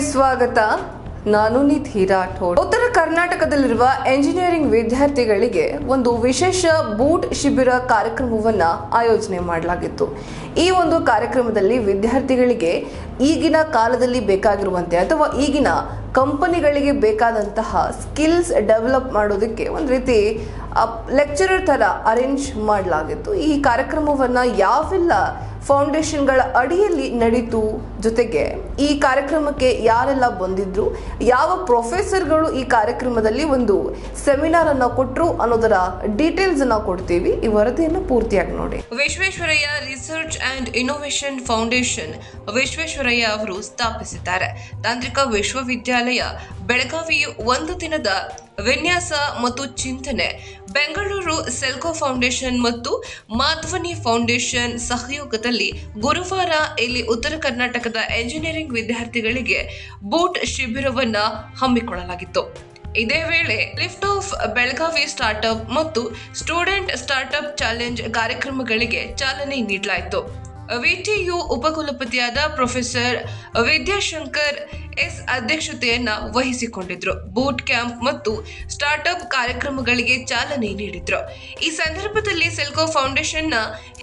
ಸ್ವಾಗತ. ನಾನು ನಿಧಿ ರಾಠೋಡ್. ಉತ್ತರ ಕರ್ನಾಟಕದಲ್ಲಿರುವ ಎಂಜಿನಿಯರಿಂಗ್ ವಿದ್ಯಾರ್ಥಿಗಳಿಗೆ ಒಂದು ವಿಶೇಷ ಬೂಟ್ ಶಿಬಿರ ಕಾರ್ಯಕ್ರಮವನ್ನ ಆಯೋಜನೆ ಮಾಡಲಾಗಿತ್ತು. ಈ ಒಂದು ಕಾರ್ಯಕ್ರಮದಲ್ಲಿ ವಿದ್ಯಾರ್ಥಿಗಳಿಗೆ ಈಗಿನ ಕಾಲದಲ್ಲಿ ಬೇಕಾಗಿರುವಂತೆ ಅಥವಾ ಈಗಿನ ಕಂಪನಿಗಳಿಗೆ ಬೇಕಾದಂತಹ ಸ್ಕಿಲ್ಸ್ ಡೆವಲಪ್ ಮಾಡೋದಕ್ಕೆ ಒಂದು ರೀತಿ ಲೆಕ್ಚರರ್ ಥರ ಅರೇಂಜ್ ಮಾಡಲಾಗಿತ್ತು. ಈ ಕಾರ್ಯಕ್ರಮವನ್ನು ಯಾವೆಲ್ಲ ಫೌಂಡೇಶನ್ಗಳ ಅಡಿಯಲ್ಲಿ ನಡೀತು ಜೊತೆಗೆ ಈ ಕಾರ್ಯಕ್ರಮಕ್ಕೆ ಯಾರೆಲ್ಲ ಬಂದಿದ್ರು, ಯಾವ ಪ್ರೊಫೆಸರ್ಗಳು ಈ ಕಾರ್ಯಕ್ರಮದಲ್ಲಿ ಒಂದು ಸೆಮಿನಾರ್ ಅನ್ನ ಕೊಟ್ಟರು ಅನ್ನೋದರ ಡೀಟೇಲ್ಸ್ ಅನ್ನ ಕೊಡ್ತೀವಿ. ಈ ವರದಿಯನ್ನು ಪೂರ್ತಿಯಾಗಿ ನೋಡಿ. Visvesvaraya research and innovation foundation Visvesvaraya ಅವರು ಸ್ಥಾಪಿಸಿದ್ದಾರೆ. ತಾಂತ್ರಿಕ ವಿಶ್ವವಿದ್ಯಾಲಯ ಬೆಳಗಾವಿ ಒಂದು ದಿನದ ವಿನ್ಯಾಸ ಮತ್ತು ಚಿಂತನೆ, ಬೆಂಗಳೂರು ಸೆಲ್ಕೋ ಫೌಂಡೇಶನ್ ಮತ್ತು ಮಾಧ್ವನಿ ಫೌಂಡೇಶನ್ ಸಹಯೋಗದಲ್ಲಿ ಗುರುವಾರ ಇಲ್ಲಿ ಉತ್ತರ ಕರ್ನಾಟಕದ ಎಂಜಿನಿಯರಿಂಗ್ ವಿದ್ಯಾರ್ಥಿಗಳಿಗೆ ಬೂಟ್ ಶಿಬಿರವನ್ನ ಹಮ್ಮಿಕೊಳ್ಳಲಾಗಿತ್ತು. ಇದೇ ವೇಳೆ ಲಿಫ್ಟ್ ಆಫ್ ಬೆಳಗಾವಿ ಸ್ಟಾರ್ಟ್ಅಪ್ ಮತ್ತು ಸ್ಟೂಡೆಂಟ್ ಸ್ಟಾರ್ಟ್ಅಪ್ ಚಾಲೆಂಜ್ ಕಾರ್ಯಕ್ರಮಗಳಿಗೆ ಚಾಲನೆ ನೀಡಲಾಯಿತು. ವಿಟಿಯು ಉಪಕುಲಪತಿಯಾದ ಪ್ರೊಫೆಸರ್ ವಿದ್ಯಾಶಂಕರ್ ಎಸ್ ಅಧ್ಯಕ್ಷತೆಯನ್ನ ವಹಿಸಿಕೊಂಡಿದ್ರು. ಬೂಟ್ ಕ್ಯಾಂಪ್ ಮತ್ತು ಸ್ಟಾರ್ಟ್ಅಪ್ ಕಾರ್ಯಕ್ರಮಗಳಿಗೆ ಚಾಲನೆ ನೀಡಿದ್ರು. ಈ ಸಂದರ್ಭದಲ್ಲಿ ಸೆಲ್ಕೋ ಫೌಂಡೇಶನ್ನ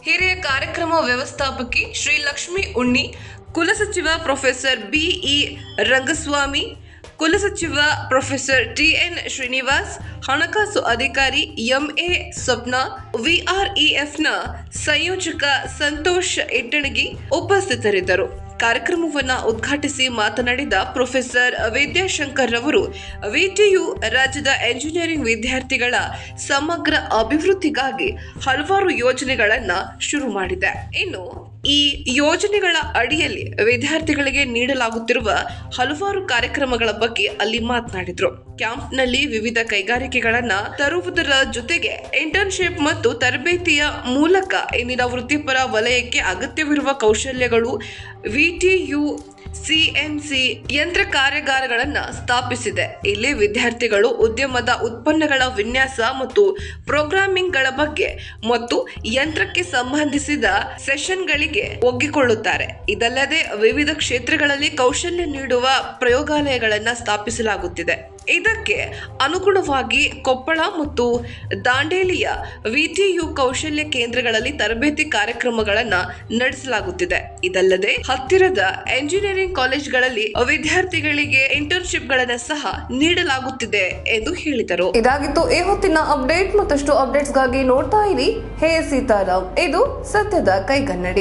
ಹಿರಿಯ ಕಾರ್ಯಕ್ರಮ ವ್ಯವಸ್ಥಾಪಕಿ ಶ್ರೀ ಲಕ್ಷ್ಮಿ ಉಣ್ಣಿ ಕುಲಸಚಿವ ಪ್ರೊಫೆಸರ್ ಬಿಇ ರಂಗಸ್ವಾಮಿ ಕುಲಸಚಿವ ಪ್ರೊಫೆಸರ್ ಟಿಎನ್ ಶ್ರೀನಿವಾಸ್ ಹಣಕಾಸು ಅಧಿಕಾರಿ ಎಂಎ ಸ್ವಪ್ನ ವಿಆರ್ಇಎಫ್ನ ಸಂಯೋಜಕ ಸಂತೋಷ್ ಇಟ್ಟಣಗಿ ಉಪಸ್ಥಿತರಿದ್ದರು. ಕಾರ್ಯಕ್ರಮವನ್ನು ಉದ್ಘಾಟಿಸಿ ಮಾತನಾಡಿದ ಪ್ರೊಫೆಸರ್ ವಿದ್ಯಾಶಂಕರ್ ರವರು, ವಿಟಿಯು ರಾಜ್ಯದ ಎಂಜಿನಿಯರಿಂಗ್ ವಿದ್ಯಾರ್ಥಿಗಳ ಸಮಗ್ರ ಅಭಿವೃದ್ಧಿಗಾಗಿ ಹಲವಾರು ಯೋಜನೆಗಳನ್ನು ಶುರು ಮಾಡಿದೆ. ಇನ್ನು ಈ ಯೋಜನೆಗಳ ಅಡಿಯಲ್ಲಿ ವಿದ್ಯಾರ್ಥಿಗಳಿಗೆ ನೀಡಲಾಗುತ್ತಿರುವ ಹಲವಾರು ಕಾರ್ಯಕ್ರಮಗಳ ಬಗ್ಗೆ ಅಲ್ಲಿ ಮಾತನಾಡಿದ್ರು. ಕ್ಯಾಂಪ್ನಲ್ಲಿ ವಿವಿಧ ಕೈಗಾರಿಕೆಗಳನ್ನ ತರುವುದರ ಜೊತೆಗೆ ಇಂಟರ್ನ್ಶಿಪ್ ಮತ್ತು ತರಬೇತಿಯ ಮೂಲಕ ಇಂದಿನ ವೃತ್ತಿಪರ ವಲಯಕ್ಕೆ ಅಗತ್ಯವಿರುವ ಕೌಶಲ್ಯಗಳು ವಿಟಿಯು ಸಿಎನ್ಸಿ ಯಂತ್ರ ಕಾರ್ಯಾಗಾರಗಳನ್ನು ಸ್ಥಾಪಿಸಿದೆ. ಇಲ್ಲಿ ವಿದ್ಯಾರ್ಥಿಗಳು ಉದ್ಯಮದ ಉತ್ಪನ್ನಗಳ ವಿನ್ಯಾಸ ಮತ್ತು ಪ್ರೋಗ್ರಾಮಿಂಗ್ಗಳ ಬಗ್ಗೆ ಮತ್ತು ಯಂತ್ರಕ್ಕೆ ಸಂಬಂಧಿಸಿದ ಸೆಷನ್ಗಳಿಗೆ ಒಗ್ಗಿಕೊಳ್ಳುತ್ತಾರೆ. ಇದಲ್ಲದೆ ವಿವಿಧ ಕ್ಷೇತ್ರಗಳಲ್ಲಿ ಕೌಶಲ್ಯ ನೀಡುವ ಪ್ರಯೋಗಾಲಯಗಳನ್ನು ಸ್ಥಾಪಿಸಲಾಗುತ್ತಿದೆ. ಇದಕ್ಕೆ ಅನುಗುಣವಾಗಿ ಕೊಪ್ಪಳ ಮತ್ತು ದಾಂಡೇಲಿಯ ವಿಟಿಯು ಕೌಶಲ್ಯ ಕೇಂದ್ರಗಳಲ್ಲಿ ತರಬೇತಿ ಕಾರ್ಯಕ್ರಮಗಳನ್ನು ನಡೆಸಲಾಗುತ್ತಿದೆ. ಇದಲ್ಲದೆ ಹತ್ತಿರದ ಎಂಜಿನಿಯರಿಂಗ್ ಕಾಲೇಜ್ಗಳಲ್ಲಿ ವಿದ್ಯಾರ್ಥಿಗಳಿಗೆ ಇಂಟರ್ನ್ಶಿಪ್ಗಳನ್ನು ಸಹ ನೀಡಲಾಗುತ್ತಿದೆ ಎಂದು ಹೇಳಿದರು. ಇದಾಗಿತ್ತು ಈ ಹೊತ್ತಿನ ಅಪ್ಡೇಟ್. ಮತ್ತಷ್ಟು ಅಪ್ಡೇಟ್ಸ್ಗಾಗಿ ನೋಡ್ತಾ ಇರಿ. ಹೇ ಸೀತಾರಾಮ್, ಇದು ಸತ್ಯದ ಕೈಗನ್ನಡಿ.